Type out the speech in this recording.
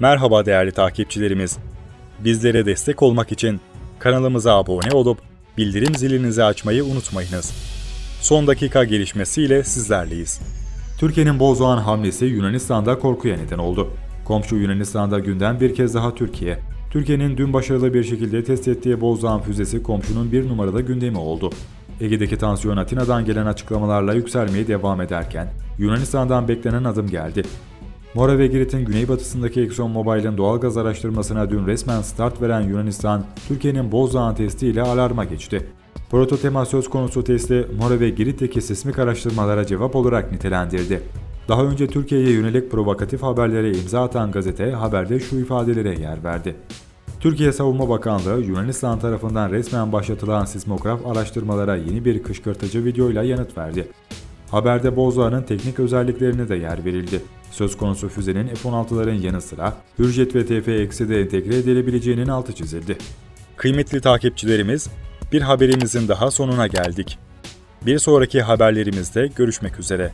Merhaba değerli takipçilerimiz. Bizlere destek olmak için kanalımıza abone olup bildirim zilinizi açmayı unutmayınız. Son dakika gelişmesiyle sizlerleyiz. Türkiye'nin Bozdoğan hamlesi Yunanistan'da korkuya neden oldu. Komşu Yunanistan'da gündem bir kez daha Türkiye. Türkiye'nin dün başarılı bir şekilde test ettiği Bozdoğan füzesi komşunun bir numaralı gündemi oldu. Ege'deki tansiyon Atina'dan gelen açıklamalarla yükselmeye devam ederken Yunanistan'dan beklenen adım geldi. Mora ve Girit'in güneybatısındaki ExxonMobil'in doğalgaz araştırmasına dün resmen start veren Yunanistan, Türkiye'nin Bozdağ testi ile alarma geçti. Prototema söz konusu testi Mora ve Girit'teki sismik araştırmalara cevap olarak nitelendirdi. Daha önce Türkiye'ye yönelik provokatif haberlere imza atan gazete haberde şu ifadelere yer verdi. Türkiye Savunma Bakanlığı Yunanistan tarafından resmen başlatılan sismograf araştırmalara yeni bir kışkırtıcı videoyla yanıt verdi. Haberde Bozdağ'ın teknik özelliklerine de yer verildi. Söz konusu füzenin F-16'ların yanı sıra Hürjet ve TF-X'e de entegre edilebileceğinin altı çizildi. Kıymetli takipçilerimiz, bir haberimizin daha sonuna geldik. Bir sonraki haberlerimizde görüşmek üzere.